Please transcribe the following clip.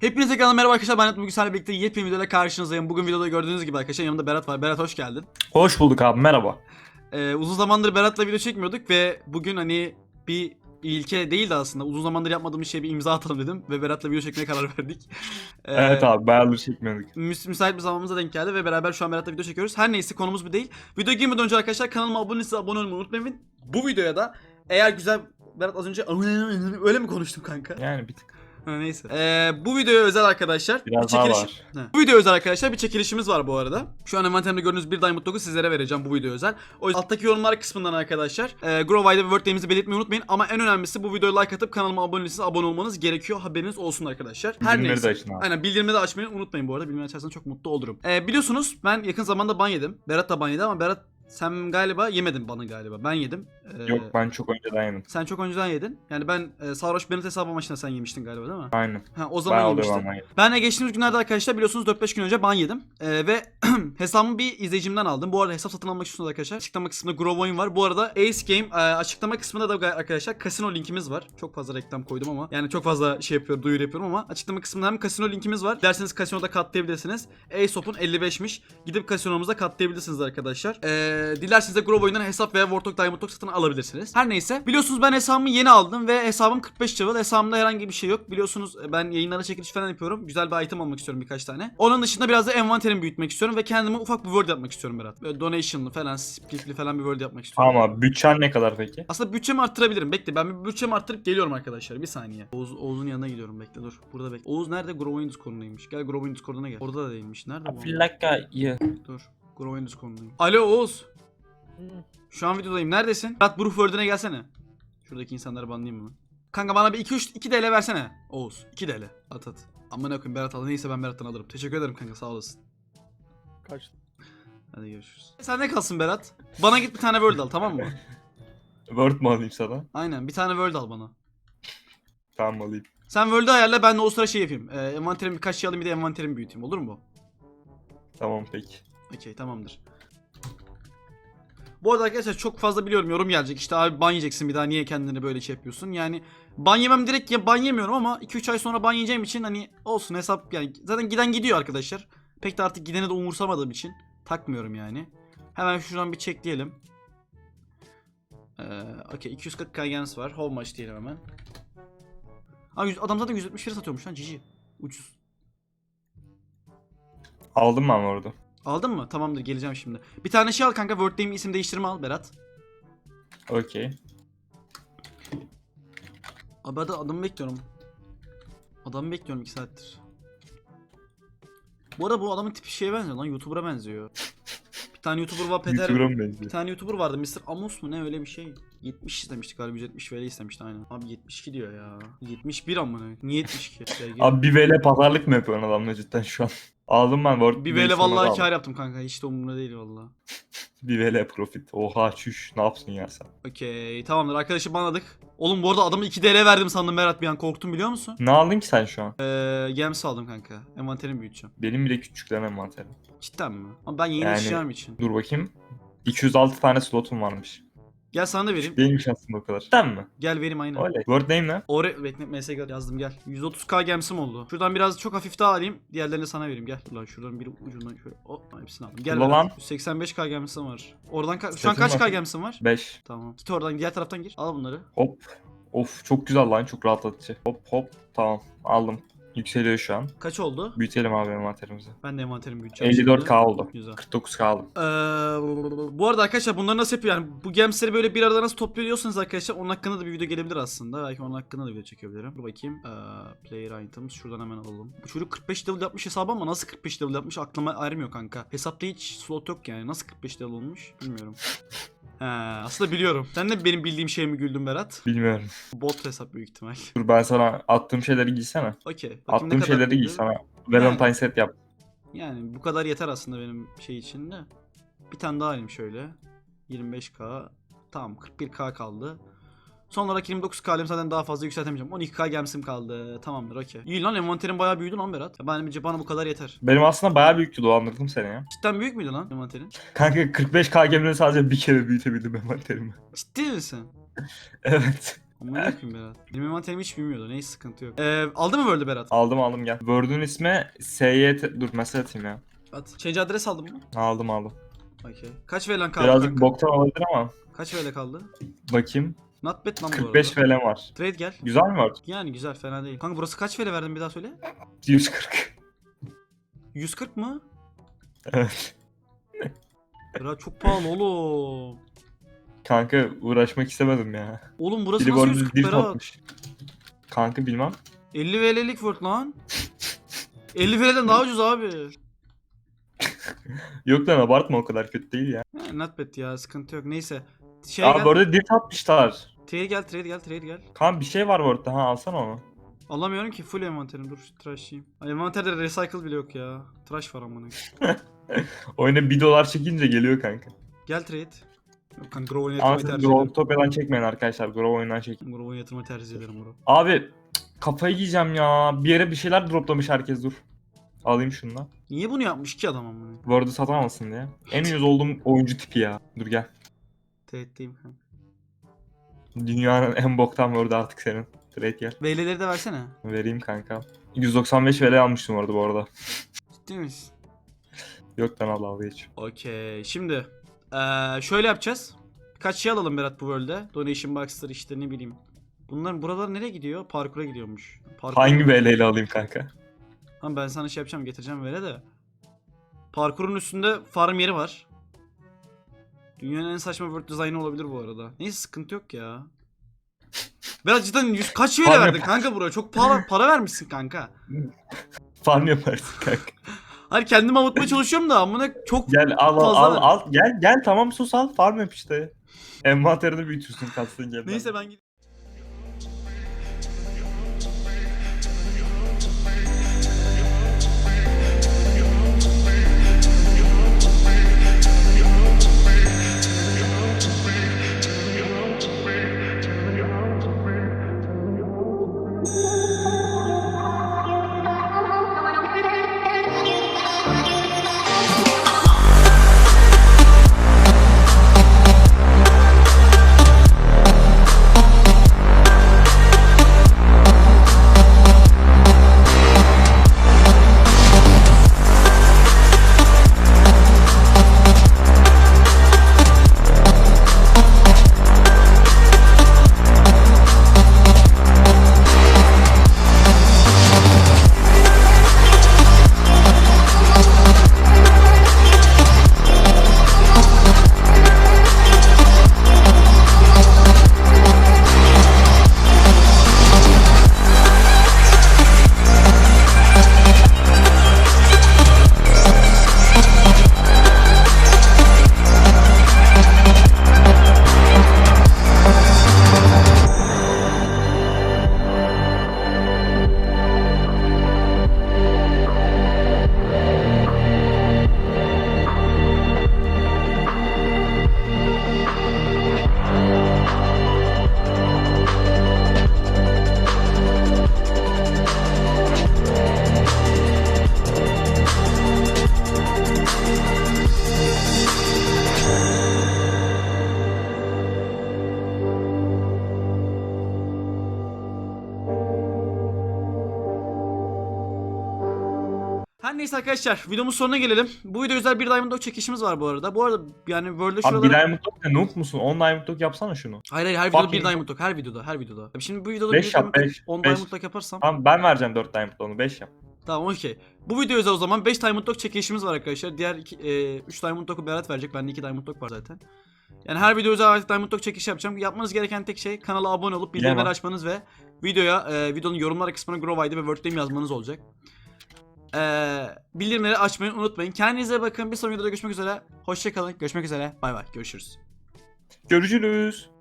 Hepinize kanalıma merhaba arkadaşlar. Ben Ertuğrul bugün sizlerle birlikte yepyeni videoda karşınızdayım. Bugün videoda gördüğünüz gibi arkadaşlar yanımda Berat var. Berat hoş geldin. Hoş bulduk abi merhaba. Ee, uzun zamandır Berat'la video çekmiyorduk ve bugün hani bir ilke değildi aslında. Uzun zamandır yapmadığımız şeye bir imza atalım dedim ve Berat'la video çekmeye karar verdik. Ee, Evet abi bayağıdır çekmiyorduk. müs- müsait bir zamanımıza denk geldi ve beraber şu an Berat'la video çekiyoruz. Her neyse konumuz bu değil. Video girmeden önce arkadaşlar kanalıma abone değilseniz abone olmayı unutmayın. Bu videoya da eğer güzel Berat az önce öyle mi konuştum kanka? Yani bir tık. Ha, neyse. Ee, bu videoya özel arkadaşlar. Biraz bir daha çekiliş- var. Ha. Bu videoya özel arkadaşlar bir çekilişimiz var bu arada. Şu an envanterimde gördüğünüz bir Diamond Dog'u sizlere vereceğim bu video özel. O yüzden alttaki yorumlar kısmından arkadaşlar e, Grow Wide'e ve Word Name'inizi belirtmeyi unutmayın. Ama en önemlisi bu videoya like atıp kanalıma abone değilseniz abone olmanız gerekiyor. Haberiniz olsun arkadaşlar. Her Bildirimleri neyse. de açın abi. Aynen bildirimleri de açmayı unutmayın bu arada. Bildirimleri açarsanız çok mutlu olurum. Ee, biliyorsunuz ben yakın zamanda ban yedim. Berat da ban yedi ama Berat sen galiba yemedin banı galiba. Ben yedim. Ee, Yok ben çok önceden yedim. Sen çok önceden yedin. Yani ben e, Sarhoş Berat hesabı maçında sen yemiştin galiba değil mi? Aynen. Ha, o zaman Bayağı oluyor yemiştin. Ben de geçtiğimiz günlerde arkadaşlar biliyorsunuz 4-5 gün önce ban yedim. Ee, ve hesabımı bir izleyicimden aldım. Bu arada hesap satın almak istiyorsanız arkadaşlar açıklama kısmında Grove Oyun var. Bu arada Ace Game e, açıklama kısmında da arkadaşlar Casino linkimiz var. Çok fazla reklam koydum ama yani çok fazla şey yapıyorum, duyuru yapıyorum ama açıklama kısmında hem Casino linkimiz var. Derseniz Casino'da katlayabilirsiniz. Aesop'un 55'miş. Gidip Casino'muzda katlayabilirsiniz arkadaşlar. Ee, dilerseniz de Grove Oyun'dan hesap veya Warthog Diamond Dog satın alabilirsiniz. Her neyse. Biliyorsunuz ben hesabımı yeni aldım ve hesabım 45 level. Hesabımda herhangi bir şey yok. Biliyorsunuz e, ben yayınlara çekiliş falan yapıyorum. Güzel bir item almak istiyorum birkaç tane. Onun dışında biraz da envanterimi büyütmek istiyorum ve kendime ufak bir world yapmak istiyorum Berat. Böyle donation'lı falan, splitli falan bir world yapmak istiyorum. Abi bütçen ne kadar peki? Aslında bütçemi arttırabilirim. Bekle ben bir bütçemi arttırıp geliyorum arkadaşlar. Bir saniye. Oğuz, Oğuz'un yanına gidiyorum. Bekle dur. Burada bekle. Oğuz nerede? Growing Discord'undaymış. Gel Growing Discord'una gel. Orada da değilmiş. Nerede bu? Bir dakika iyi. Dur. Growing Discord'undayım. Alo Oğuz. Şu an videodayım. Neredesin? Berat bu World'üne gelsene. Şuradaki insanları banlayayım mı? Kanka bana bir 2-3 2 TL versene. Oğuz. 2 TL. At at. Amına koyayım Berat al. Neyse ben Berat'tan alırım. Teşekkür ederim kanka sağ olasın. Kaç? Hadi görüşürüz. Sen ne kalsın Berat? Bana git bir tane World al tamam mı? Word mu alayım sana? Aynen bir tane World al bana. Tamam alayım. Sen World'ü ayarla ben de o sıra şey yapayım. Ee, envanterimi birkaç şey alayım bir de envanterimi büyüteyim olur mu? Tamam peki. Okey tamamdır. Bu arada arkadaşlar çok fazla biliyorum yorum gelecek. İşte abi ban yiyeceksin bir daha niye kendini böyle şey yapıyorsun. Yani ban yemem direkt ya ban yemiyorum ama 2-3 ay sonra ban yiyeceğim için hani olsun hesap yani zaten giden gidiyor arkadaşlar. Pek de artık gideni de umursamadığım için takmıyorum yani. Hemen şuradan bir çekleyelim. Ee, okey 240 kaygens var. How much diyelim hemen. Aa, adam zaten 170 lira satıyormuş lan cici. Ucuz. Aldım ben orada. Aldın mı? Tamamdır geleceğim şimdi. Bir tane şey al kanka Word name isim değiştirme al Berat. Okey. Abi hadi adamı bekliyorum. Adamı bekliyorum 2 saattir. Bu arada bu adamın tipi şeye benziyor lan YouTuber'a benziyor. Bir tane YouTuber var Peter. YouTuber'a mı Bir benziyor? tane YouTuber vardı Mr. Amos mu ne öyle bir şey. 70 istemiştik galiba 170 VL istemişti aynen. Abi 72 diyor ya. 71 amına. Niye 72? Gel, gel. Abi bir VL pazarlık mı yapıyorsun adamla cidden şu an? Aldım ben Word. bir VL vallahi kar yaptım kanka. Hiç de umurumda değil vallahi. Bir VL profit. Oha çüş ne yapsın ya sen? Okey tamamdır arkadaşı banladık. Oğlum bu arada adamı 2 TL verdim sandım Berat bir an korktum biliyor musun? Ne aldın ki sen şu an? Eee Gems aldım kanka. Envanterimi büyüteceğim. Benim bile küçüklerim envanterim. Cidden mi? Ama ben yeni Yani- için. Dur bakayım. 206 tane slotum varmış. Gel sana da vereyim. Değilmiş aslında o kadar. Cidden mi? Gel vereyim aynen. Öyle. Word name ne? Ore bekle MS yazdım gel. 130k gemsim oldu. Şuradan biraz çok hafif daha alayım. Diğerlerini sana vereyim gel. Ulan şuradan bir ucundan şöyle. Oh hepsini aldım. Gel. Ulan lan. 85k gemsim var. Oradan ka- şu an Sesin kaç k gemsim var? 5. Tamam. Git oradan diğer taraftan gir. Al bunları. Hop. Of çok güzel lan çok rahatlatıcı. Hop hop tamam aldım. Yükseliyor şu an. Kaç oldu? Büyütelim abi envanterimizi. Ben de envanterimi büyüteceğim. 54k şimdi. oldu. Güzel. 49k aldım. Ee, bu arada arkadaşlar bunları nasıl yapıyor yani bu gemsleri böyle bir arada nasıl topluyorsanız arkadaşlar onun hakkında da bir video gelebilir aslında. Belki onun hakkında da video çekebilirim. Dur bakayım. Ee, player items şuradan hemen alalım. Bu çocuk 45 level yapmış hesabı ama nasıl 45 level yapmış aklıma ermiyor kanka. Hesapta hiç slot yok yani. Nasıl 45 level olmuş bilmiyorum. He, aslında biliyorum. Sen de benim bildiğim şeye mi güldün Berat? Bilmiyorum. Bot hesap büyük ihtimal. Dur ben sana attığım şeyleri giysene. Okey. Bakayım ne Attığım kadar şeyleri giy güldü. sana. Valentine set yap. Yani bu kadar yeter aslında benim şey için de. Bir tane daha alayım şöyle. 25k. Tamam 41k kaldı. Son olarak 29k alayım zaten daha fazla yükseltemeyeceğim. 12k gemsim kaldı. Tamamdır okey. İyi lan envanterin bayağı büyüdü lan Berat. Bence bana bu kadar yeter. Benim aslında bayağı büyüktü dolandırdım seni ya. Cidden büyük müydü lan envanterin? Kanka 45k gemini sadece bir kere büyütebildim envanterimi. Ciddi misin? evet. Ama ne yapayım Berat? Benim envanterimi hiç bilmiyordu. Neyse sıkıntı yok. Ee, aldı mı World'ü Berat? Aldım aldım gel. Word'un ismi SYT... Dur mesaj atayım ya. At. Change adres aldın mı? Aldım aldım. Okey. Kaç VL'an kaldı Birazcık kanka? boktan olabilir ama. Kaç VL kaldı? Bakayım. Not bad lan bu 45 arada. falan var. Trade gel. Güzel mi Word? Yani güzel fena değil. Kanka burası kaç VL verdin bir daha söyle. 140. 140 mı? evet. Berat çok pahalı oğlum. Kanka uğraşmak istemedim ya. Oğlum burası Biri nasıl Word'u 140 dil Berat? atmış. Kanka bilmem. 50 VL'lik Word lan. 50 VL'den daha ucuz abi. Yok lan abartma o kadar kötü değil ya. Ha, not bad ya sıkıntı yok. Neyse. Şey Aa gel. bu arada dil atmışlar. Trade gel, trade gel, trade gel. Kan bir şey var Word'da ha alsana onu. Alamıyorum ki full envanterim. Dur trash'ıyım. Ay, envanterde recycle bile yok ya. Trash var amına. Oyuna 1 dolar çekince geliyor kanka. Gel trade. Yok kanka yatırmayı Anasını tercih ederim. Growtopia'dan çekmeyin arkadaşlar. Grow oyundan çekin. Grow yatırmayı tercih ederim bro. Abi cık, kafayı yiyeceğim ya. Bir yere bir şeyler droplamış herkes dur. Alayım şunu da. Niye bunu yapmış ki adam amına? Word'u satamazsın diye. En uyuz olduğum oyuncu tipi ya. Dur gel. Trade'deyim kanka. Dünyanın en boktan Word'u artık senin. Trade gel. VL'leri de versene. Vereyim kanka. 195 VL almıştım orada bu arada. Ciddi misin? Yok lan Allah geç. Okey. Şimdi eee, şöyle yapacağız. Birkaç şey alalım Berat bu world'e. Donation box'tır işte ne bileyim. Bunların buralar nereye gidiyor? Parkura gidiyormuş. Parkur. Hangi VL ile alayım kanka? Tamam ben sana şey yapacağım getireceğim böyle de. Parkurun üstünde farm yeri var. Dünyanın en saçma world dizaynı olabilir bu arada. Neyse sıkıntı yok ya. Berat cidden yüz kaç lira Farm verdin kanka buraya? Çok pahalı para vermişsin kanka. Farm yaparsın kanka. Hayır kendimi avutmaya çalışıyorum da amına çok Gel al al Fazla al, ver. al. Gel gel tamam sus al farm yap işte. Envanterini büyütürsün katsın gel. Neyse ben gideyim. Neyse arkadaşlar videomuz sonuna gelelim. Bu video özel bir Diamond Dog çekişimiz var bu arada. Bu arada yani World'de Abi şuralara... bir Diamond Dog ne noob musun? 10 Diamond Dog yapsana şunu. Hayır hayır her videoda Fucking- bir Diamond Dog. Her videoda her videoda. Abi Şimdi bu videoda Beş bir yap, Diamond Dog, beş, 10 beş. Diamond Dog yaparsam. Tamam ben vereceğim 4 Diamond Dog'unu 5 yap. Tamam okey. Bu video özel o zaman 5 Diamond Dog çekilişimiz var arkadaşlar. Diğer 3 Diamond Dog'u Berat verecek. Bende 2 Diamond Dog var zaten. Yani her video özel artık Diamond Dog çekilişi yapacağım. Yapmanız gereken tek şey kanala abone olup bildirimleri açmanız ve videoya e, videonun yorumlar kısmına Grow ID ve Word Name yazmanız olacak. E, bildirimleri açmayı unutmayın. Kendinize bakın. Bir sonraki videoda görüşmek üzere. Hoşçakalın. Görüşmek üzere. Bay bay. Görüşürüz. Görüşürüz.